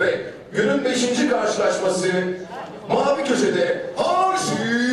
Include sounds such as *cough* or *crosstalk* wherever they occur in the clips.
Ve günün beşinci karşılaşması mavi köşede Arşim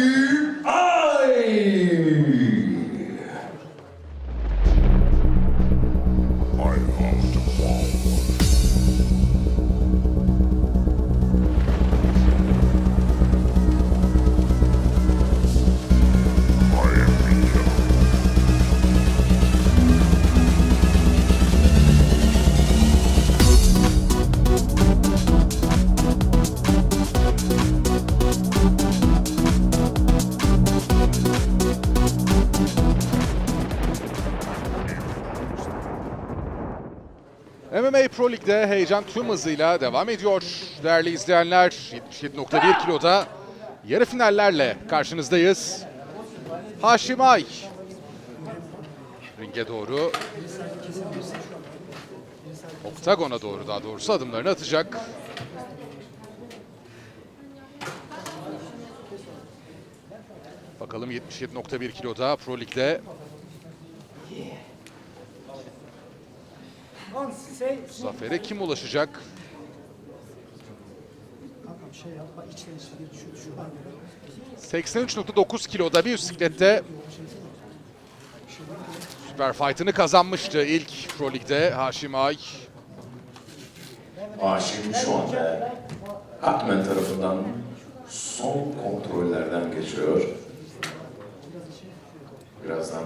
MMA Pro Lig'de heyecan tüm hızıyla devam ediyor. Değerli izleyenler 77.1 kiloda yarı finallerle karşınızdayız. Haşim Ay ringe doğru oktagona doğru daha doğrusu adımlarını atacak. Bakalım 77.1 kiloda Pro Lig'de zafere kim ulaşacak? Şey yapma içten içe düşüyor düşüyor. 83.9 kiloda bir bisiklette Süper Fight'ını kazanmıştı ilk Pro Lig'de Haşim Ay. Arşim şu anda Hakmen tarafından son kontrollerden geçiyor. Birazdan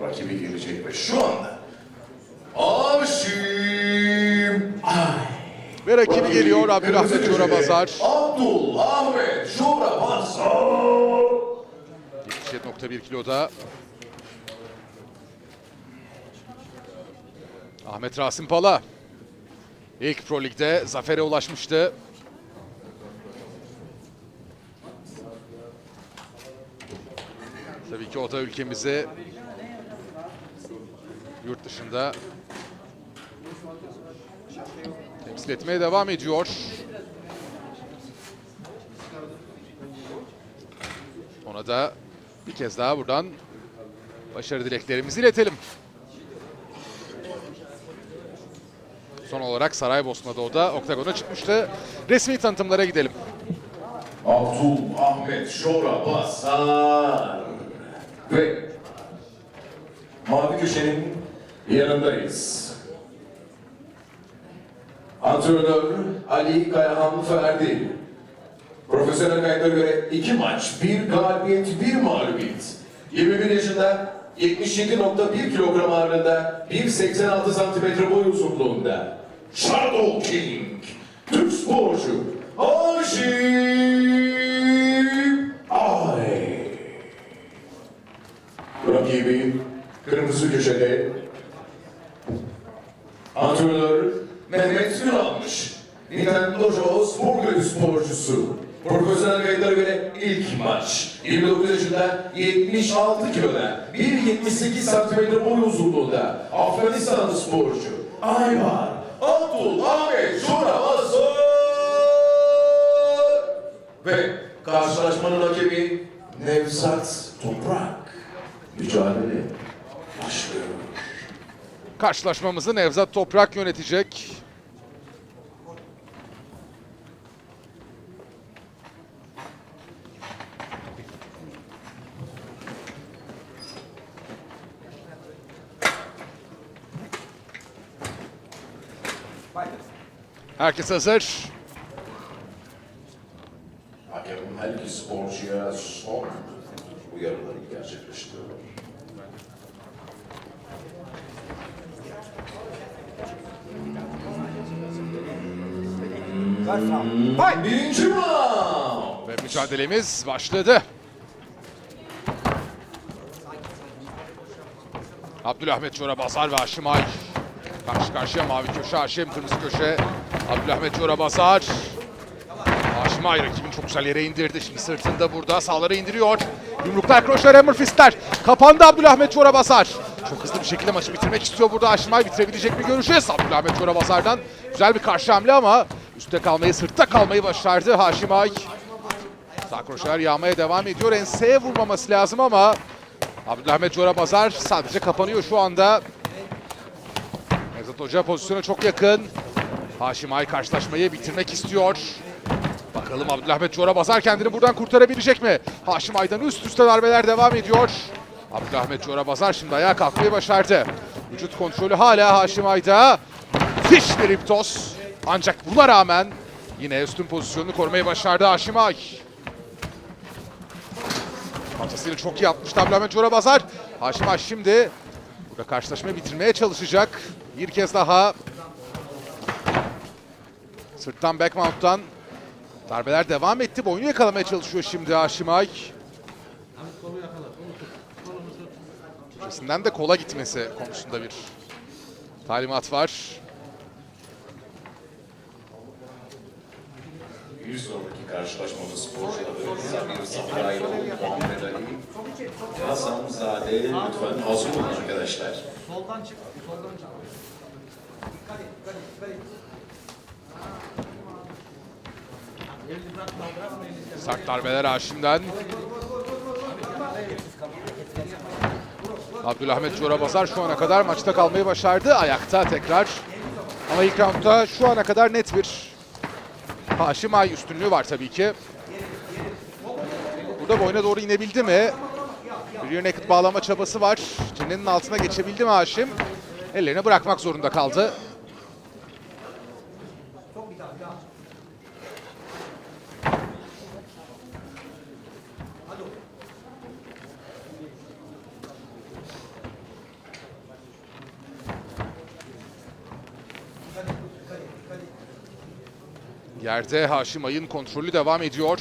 rakibi gelecek ve şu anda Ve rakibi geliyor Abdülahmet Çorabazar. Abdul Ahmet Çorabazar. 77.1 kiloda. Ahmet Rasim Pala. İlk Pro Lig'de zafere ulaşmıştı. Tabii ki o da ülkemizi yurt dışında temsil etmeye devam ediyor. Ona da bir kez daha buradan başarı dileklerimizi iletelim. Son olarak Saraybosna'da o da oktagona çıkmıştı. Resmi tanıtımlara gidelim. Abdul Ahmet Şorabazar. Ve Mavi Köşe'nin yanındayız. Antrenör Ali Kayahan Ferdi. Profesyonel kayıtlara göre iki maç, bir galibiyet, bir mağlubiyet. 21 yaşında 77.1 kilogram ağırlığında 1.86 santimetre boy uzunluğunda. Shadow King, Türk sporcu, Haşim Ay. Rakibi kırmızı köşede Antrenör Mehmet Ünalmış. Nintendo Dojo spor kulübü sporcusu. Profesyonel kayıtlara göre ilk maç. 29 yaşında 76 kiloda 1.78 santimetre boy uzunluğunda Afganistanlı sporcu. Ayvar Abdul Ahmet Şurabazor. Ve karşılaşmanın rakibi Nevzat Toprak. Mücadele başlıyor. Karşılaşmamızı Nevzat Toprak yönetecek. Herkes hazır. Hakem her iki sporcuya son uyarıları gerçekleştiriyor. Birinci round. Ve mücadelemiz başladı. Abdülahmet Çorabazar ve Haşim Ay. Karşı karşıya mavi köşe Haşim, kırmızı köşe Abdülahmet Çorabazar. Haşim Ay rakibini çok güzel yere indirdi. Şimdi sırtında burada sağlara indiriyor. Yumruklar, kroşeler, hammer fistler. Kapandı Abdülahmet Çorabazar. Çok hızlı bir şekilde maçı bitirmek istiyor burada Haşim Ay. Bitirebilecek mi göreceğiz. Abdülahmet Çorabazar'dan güzel bir karşı hamle ama üstte kalmayı, sırtta kalmayı başardı Haşim Ay. Sağ kroşeler yağmaya devam ediyor. Enseye vurmaması lazım ama Abdülhamet Çorabazar sadece kapanıyor şu anda. Nevzat Hoca pozisyona çok yakın. Haşim Ay karşılaşmayı bitirmek istiyor. Bakalım Abdülahmet Çora Bazar kendini buradan kurtarabilecek mi? Haşim Ay'dan üst üste darbeler devam ediyor. Abdülahmet Çora Bazar şimdi ayağa kalkmayı başardı. Vücut kontrolü hala Haşim Ay'da. Müthiş bir iptos. Ancak buna rağmen yine üstün pozisyonunu korumayı başardı Haşim Ay. Kalçasıyla çok iyi atmıştı Abdülhamit Çora Bazar. Haşim Ay şimdi burada karşılaşmayı bitirmeye çalışacak. Bir kez daha sırttan backmount'tan darbeler devam etti. Boynu yakalamaya çalışıyor şimdi Haşim Ay. Köşesinden de kola gitmesi konusunda bir talimat var. Bir sonraki karşılaşmamız sporcuları Samir Safraylov, Muhammed Ali, Hasan Zade. Lütfen hazır olun arkadaşlar. Soldan çık. Soldan çık. Dikkat et. Dikkat et. Dikkat et. Sert darbeler Haşim'den. Abdülahmet Çorabazar şu ana kadar maçta kalmayı başardı. Ayakta tekrar. Ama ilk roundda şu ana kadar net bir Haşim Ay üstünlüğü var tabii ki. Burada boyuna doğru inebildi mi? Rear naked bağlama çabası var. Çenenin altına geçebildi mi Haşim? Ellerini bırakmak zorunda kaldı. Yerde Haşim Ay'ın kontrolü devam ediyor.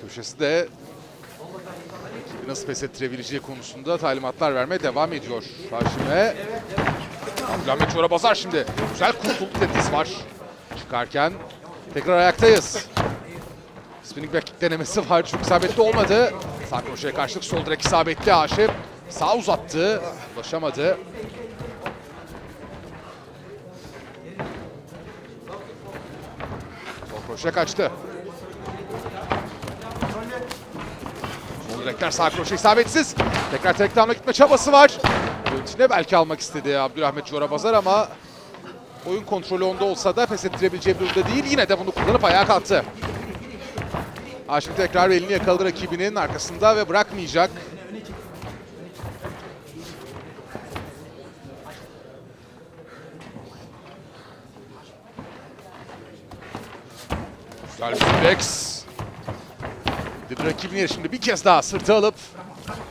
Köşesi de nasıl pes ettirebileceği konusunda talimatlar vermeye devam ediyor Haşim'e. Abdülhamit Çora basar şimdi. Güzel kurtuluk tetiz var. Çıkarken tekrar ayaktayız. Spinning back kick denemesi var. Çok isabetli olmadı. Sağ kroşeye karşılık sol direk isabetli Haşim. Sağ uzattı. Ulaşamadı. Sol kroşe kaçtı. Sol direkler sağ kroşe isabetsiz. Tekrar takedown'a gitme çabası var. Görüntüne belki almak istedi Abdülahmet Çorabazar ama oyun kontrolü onda olsa da pes ettirebileceği bir durumda değil. Yine de bunu kullanıp ayağa kalktı. Haşim tekrar elini yakaladı rakibinin arkasında ve bırakmayacak. Güzel bir. Bir rakibin yeri şimdi bir kez daha sırtı alıp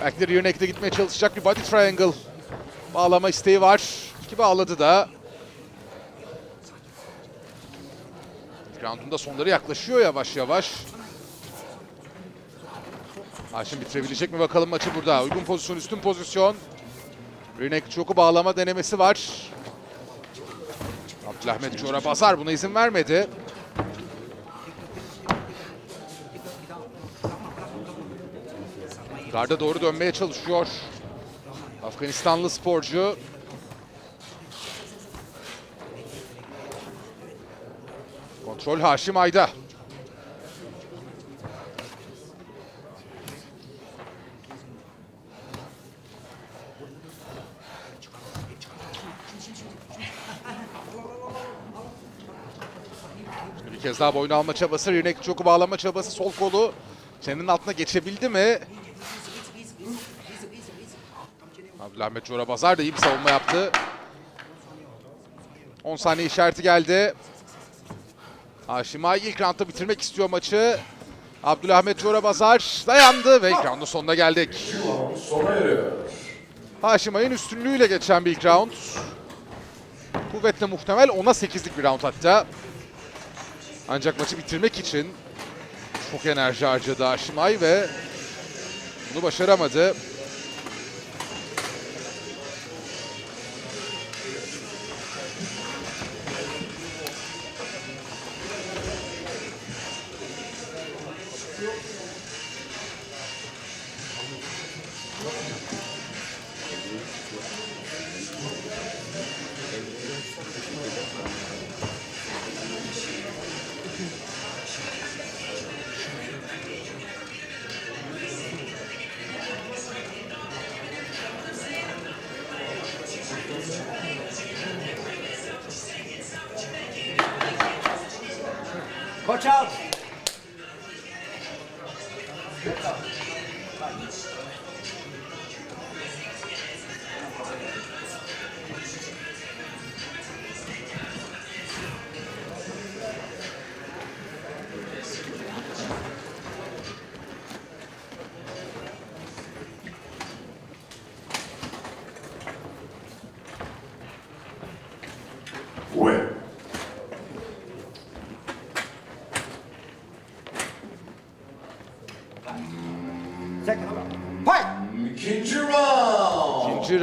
belki de rear naked'e gitmeye çalışacak bir body triangle bağlama isteği var. Ki bağladı da. Round'un sonları yaklaşıyor yavaş yavaş. Haşim bitirebilecek mi bakalım maçı burada. Uygun pozisyon, üstün pozisyon. Renek çoku bağlama denemesi var. Abdülahmet Çora basar buna izin vermedi. Garda doğru dönmeye çalışıyor. Afganistanlı sporcu. Kontrol Haşim Ayda. Kez daha boynu alma çabası, Rinek çoku bağlama çabası, sol kolu çenenin altına geçebildi mi? Abdülhammet Çorabazar da iyi bir savunma yaptı. 10 saniye işareti geldi. Haşim Ay ilk roundda bitirmek istiyor maçı. Abdülahmet Çorabazar dayandı ve ilk roundun sonuna geldik. Sona eriyor. Haşim Ay'ın üstünlüğüyle geçen bir ilk round. Kuvvetle muhtemel 10'a 8'lik bir round hatta. Ancak maçı bitirmek için çok enerji harcadı Haşim Ay ve bunu başaramadı. Coach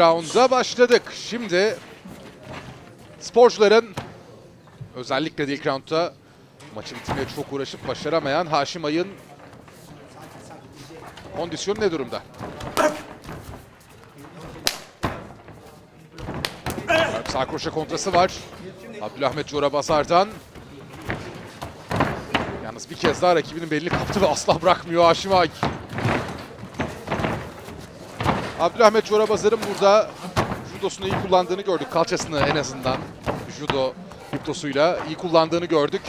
round. İkinci raunda başladık. Şimdi sporcuların özellikle ilk roundda maçı bitirmeye çok uğraşıp başaramayan Haşim Ay'ın kondisyonu ne durumda? Sağ kroşe kontrası var. Abdülahmet Corabasar'dan. Yalnız bir kez daha rakibinin belini kaptı ve asla bırakmıyor Haşim Ay. Abdülahmet Corabazar'ın burada judosunu iyi kullandığını gördük. Kalçasını en azından judo yuptosuyla iyi kullandığını gördük.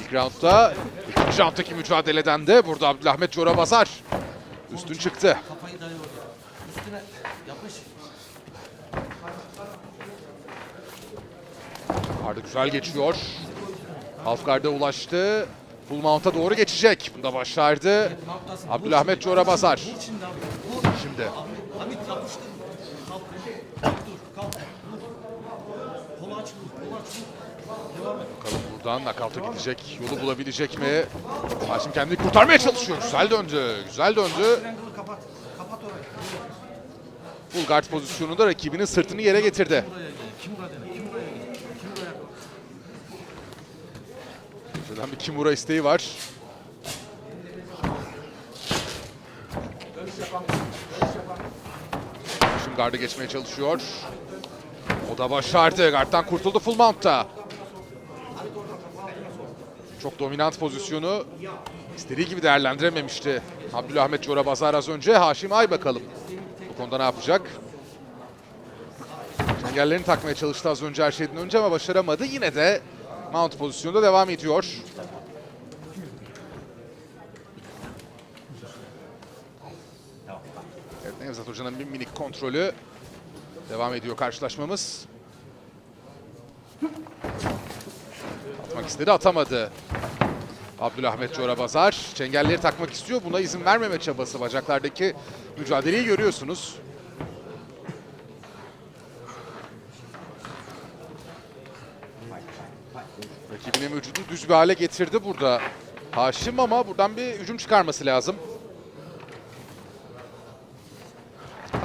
İlk roundda, ikinci rounddaki mücadeleden de burada Abdülahmet Corabazar üstün çıktı. Arda güzel geçiyor. Half guard'a ulaştı. Full mount'a doğru geçecek. Bunda başardı. Noktasın. Abdülahmet Corabazar. Vur şimdi. Bakalım buradan nakavta gidecek. Yolu bulabilecek mi? Haşim kendini kurtarmaya çalışıyor. Güzel döndü. Güzel döndü. Full guard pozisyonunda rakibinin sırtını yere getirdi. Şuradan bir Kimura isteği var. Şimdi garda geçmeye çalışıyor. O da başardı. Guard'dan kurtuldu full mount'ta. Çok dominant pozisyonu istediği gibi değerlendirememişti. Abdülahmet Corabazar az önce. Haşim Ay bakalım. Bu konuda ne yapacak? Engellerini takmaya çalıştı az önce her şeyden önce ama başaramadı. Yine de mount pozisyonda devam ediyor. Nevzat Hoca'nın bir minik kontrolü devam ediyor karşılaşmamız. Atmak istedi atamadı. Abdülahmet Corabazar çengelleri takmak istiyor. Buna izin vermeme çabası bacaklardaki mücadeleyi görüyorsunuz. Rakibinin vücudunu düz bir hale getirdi burada. Haşim ama buradan bir hücum çıkarması lazım.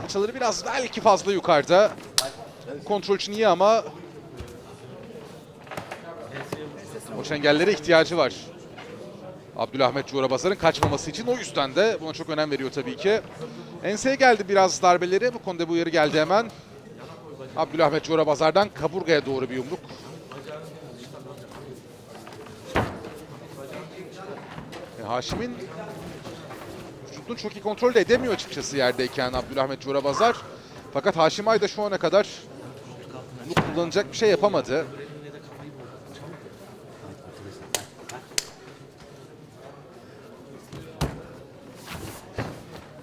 Kalçaları biraz belki fazla yukarıda. Kontrol için iyi ama o çengellere ihtiyacı var. Abdülahmet Corabazar'ın kaçmaması için o yüzden de buna çok önem veriyor tabii ki. Enseye geldi biraz darbeleri. Bu konuda bu uyarı geldi hemen. Abdülahmet Corabazar'dan kaburgaya doğru bir yumruk. E, Haşim'in vücudunu çok iyi kontrol de edemiyor açıkçası yerdeyken Abdülahmet Corabazar. Fakat Haşim Ay da şu ana kadar bunu kullanacak bir şey yapamadı.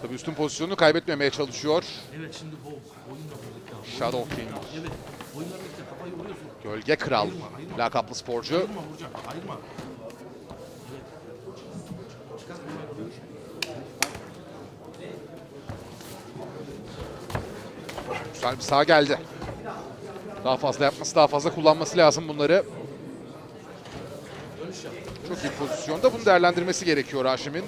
Tabii üstün pozisyonunu kaybetmemeye çalışıyor. Evet şimdi bu. Shadow King, Evet. Gölge Kral, lakaplı sporcu. Ayırma. Ayırma. Güzel bir sağ geldi. Daha fazla yapması, daha fazla kullanması lazım bunları. Çok iyi pozisyonda. Bunu değerlendirmesi gerekiyor Haşim'in.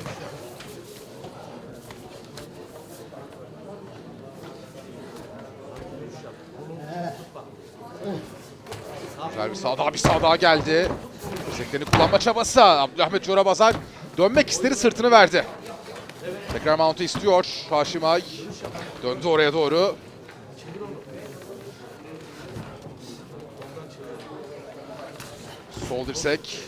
Güzel bir sağ daha bir sağ daha geldi. Dirseklerini kullanma çabası. Abdülahmet Corabazar dönmek istedi sırtını verdi. Tekrar mount'u istiyor Haşim Ay. Döndü oraya doğru. Sol dirsek.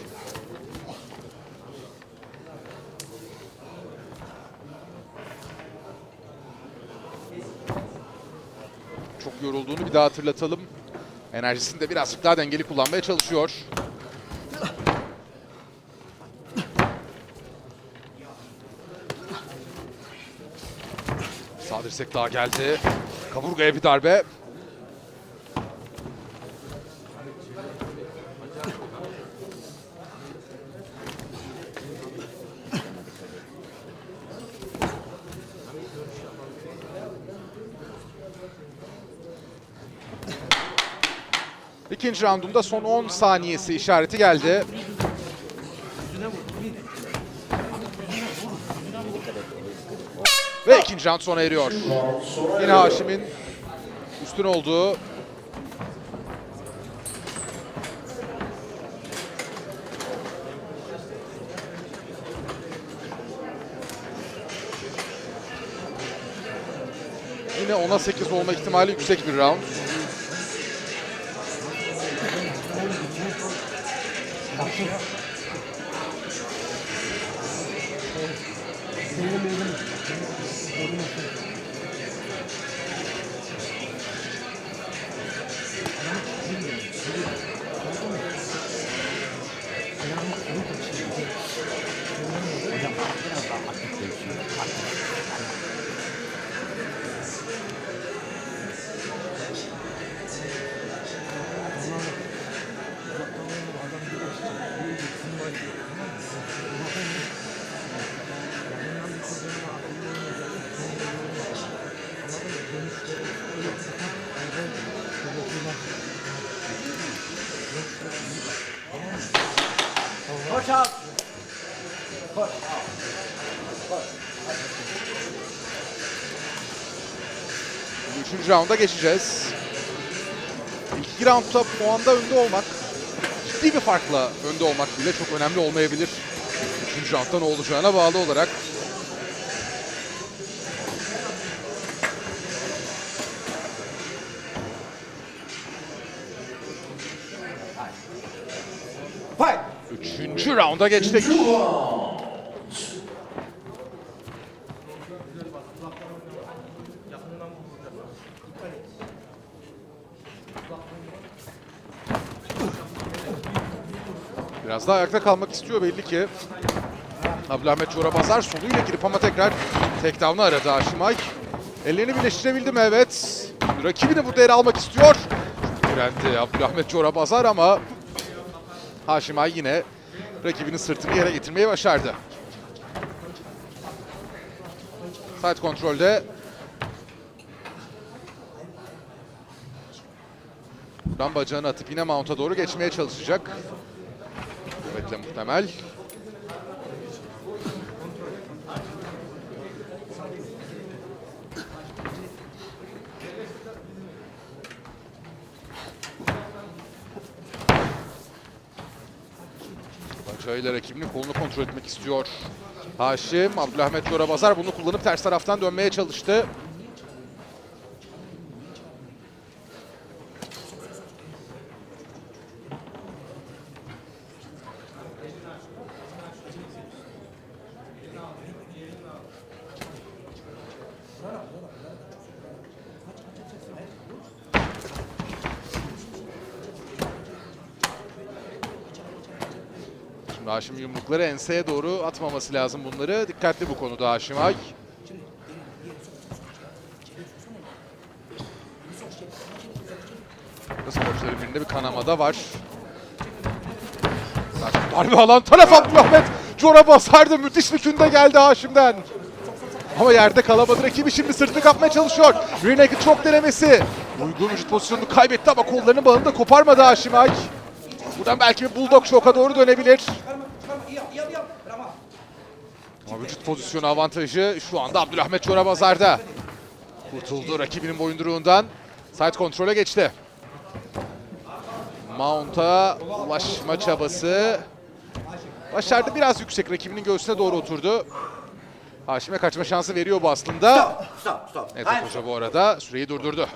Çok yorulduğunu bir daha hatırlatalım. Enerjisini de birazcık daha dengeli kullanmaya çalışıyor. Sağ dirsek daha geldi. Kaburgaya bir darbe. İkinci roundunda son 10 saniyesi işareti geldi. Ve ikinci round sona eriyor. Yine Haşim'in üstün olduğu Yine 10'a 8 olma ihtimali yüksek bir round. Yeah. Rounda geçeceğiz. İlk iki roundda puanda önde olmak, ciddi bir farkla önde olmak bile çok önemli olmayabilir. Üçüncü roundda ne olacağına bağlı olarak. Fight. Üçüncü rounda geçtik. Daha ayakta kalmak istiyor belli ki. Abdülhamet Çorabazar soluyla girip ama tekrar takedown'ı aradı Haşimay. Ellerini birleştirebildi mi? Evet. Rakibini burada yer almak istiyor. Direndi Abdülhamet Çorabazar ama Haşimay yine rakibinin sırtını yere getirmeyi başardı. Side kontrolde. Buradan bacağını atıp yine mount'a doğru geçmeye çalışacak. Kuvvetle muhtemel. Bacağıyla rakibinin kolunu kontrol etmek istiyor. Haşim, Abdülahmet Yorabazar bunu kullanıp ters taraftan dönmeye çalıştı. Haşim yumrukları enseye doğru atmaması lazım bunları. Dikkatli bu konuda Haşim Ay. Sporcuların birinde bir kanama da var. Darbe alan taraf Abdülahmet. Cora basardı. Müthiş bir künde geldi Haşim'den. Ama yerde kalamadı. Rakibi şimdi sırtını kapmaya çalışıyor. Naked çok denemesi. Uygun vücut pozisyonunu kaybetti ama kollarının bağını da koparmadı Haşim Ay. Buradan belki bir bulldog şoka doğru dönebilir. Ama vücut pozisyonu avantajı şu anda Abdülahmet Çorabazar'da. Kurtuldu rakibinin boyunduruğundan. Side kontrole geçti. Mount'a ulaşma çabası. Başardı biraz yüksek rakibinin göğsüne doğru oturdu. Haşim'e kaçma şansı veriyor bu aslında. Stop. Stop. Evet Hands. Hoca bu arada süreyi durdurdu.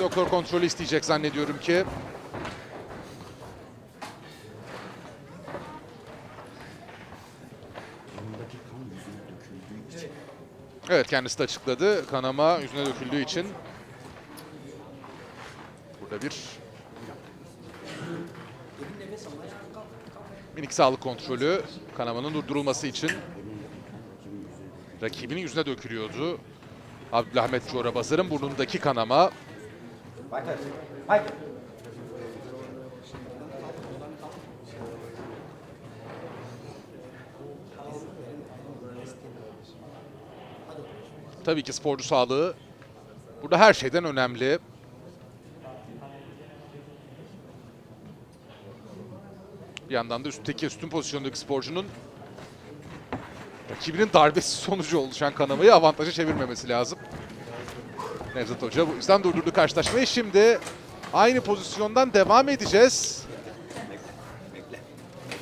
Doktor kontrolü isteyecek zannediyorum ki. Evet kendisi de açıkladı. Kanama yüzüne döküldüğü için. Burada bir Minik sağlık kontrolü kanamanın durdurulması için. Rakibinin yüzüne dökülüyordu. Abdülahmet Çorabazar'ın burnundaki kanama. Fighter. Fight. Tabii ki sporcu sağlığı burada her şeyden önemli. Bir yandan da üstteki üstün pozisyondaki sporcunun rakibinin darbesi *laughs* sonucu oluşan kanamayı avantaja çevirmemesi lazım. Nevzat Hoca bu yüzden durdurdu karşılaşmayı. Şimdi aynı pozisyondan devam edeceğiz.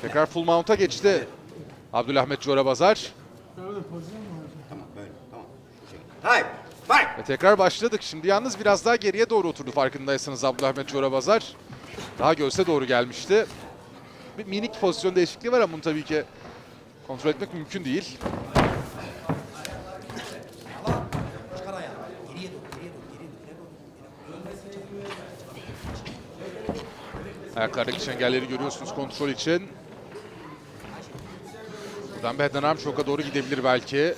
Tekrar full mount'a geçti. Abdülahmet Corabazar. Öyle Time. Fight. Ve tekrar başladık. Şimdi yalnız biraz daha geriye doğru oturdu farkındaysanız Abdülhamet Çorabazar. Daha göğse doğru gelmişti. Bir minik pozisyon değişikliği var ama bunu tabii ki kontrol etmek mümkün değil. Ayaklardaki çengelleri görüyorsunuz kontrol için. Buradan bir head arm choke'a doğru gidebilir belki.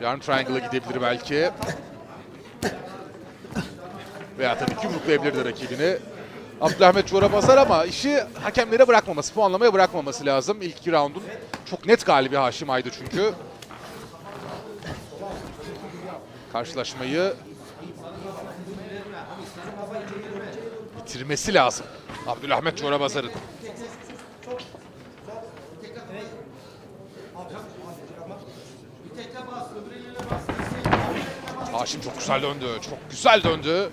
Yarn triangle'a gidebilir belki. Veya tabii ki yumruklayabilirdi rakibini. Abdülahmet Çorabazar ama işi hakemlere bırakmaması, puanlamaya bırakmaması lazım. İlk iki roundun çok net galibi Haşim Aydı çünkü. Karşılaşmayı bitirmesi lazım. Abdülahmet Çorabazar'ın. Haşim çok güzel döndü. Çok güzel döndü.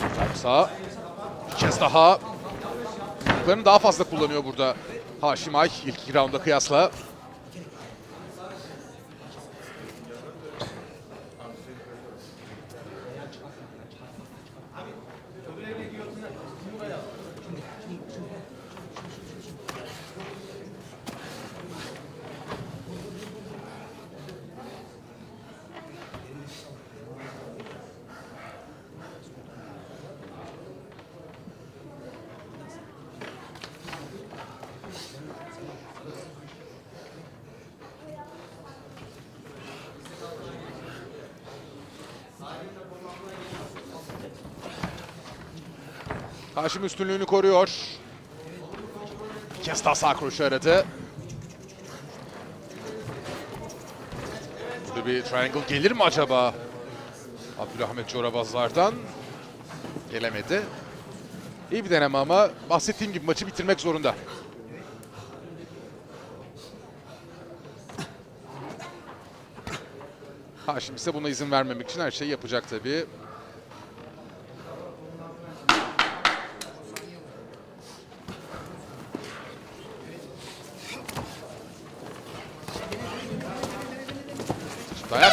Güzel bir sağ. Bir kez daha. Yumruklarını daha fazla kullanıyor burada. Haşim Ay ilk rounda kıyasla. Haşim üstünlüğünü koruyor. Bir kez daha sağ kroşe aradı. Burada bir triangle gelir mi acaba? Abdülahmet Çorabazlar'dan. Gelemedi. İyi bir deneme ama bahsettiğim gibi maçı bitirmek zorunda. Haşim ise buna izin vermemek için her şeyi yapacak tabii.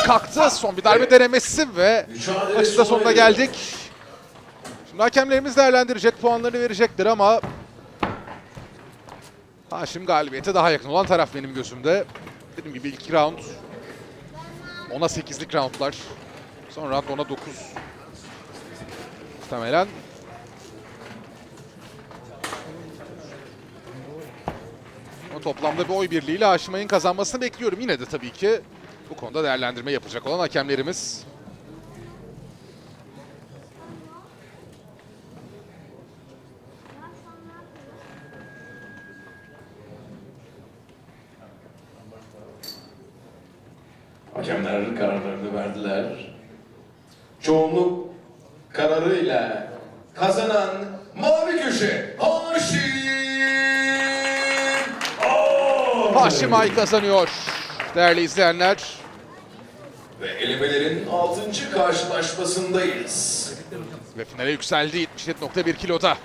Kalktı. Son bir darbe denemesi ve maçın da sonuna geldik. Şimdi hakemlerimiz değerlendirecek, puanlarını verecektir ama Haşim galibiyete daha yakın olan taraf benim gözümde. Dediğim gibi ilk round 10'a 8'lik roundlar. Son round 10'a 9. Muhtemelen. Ama toplamda bir oy birliğiyle Haşim Ay'ın kazanmasını bekliyorum. Yine de tabii ki bu konuda değerlendirme yapacak olan hakemlerimiz. Hakemler kararlarını verdiler. Çoğunluk kararıyla kazanan mavi köşe Haşim. Haşim Ay kazanıyor. Değerli izleyenler. Ve elemelerin 6. karşılaşmasındayız. Ve finale yükseldi 77.1 kiloda.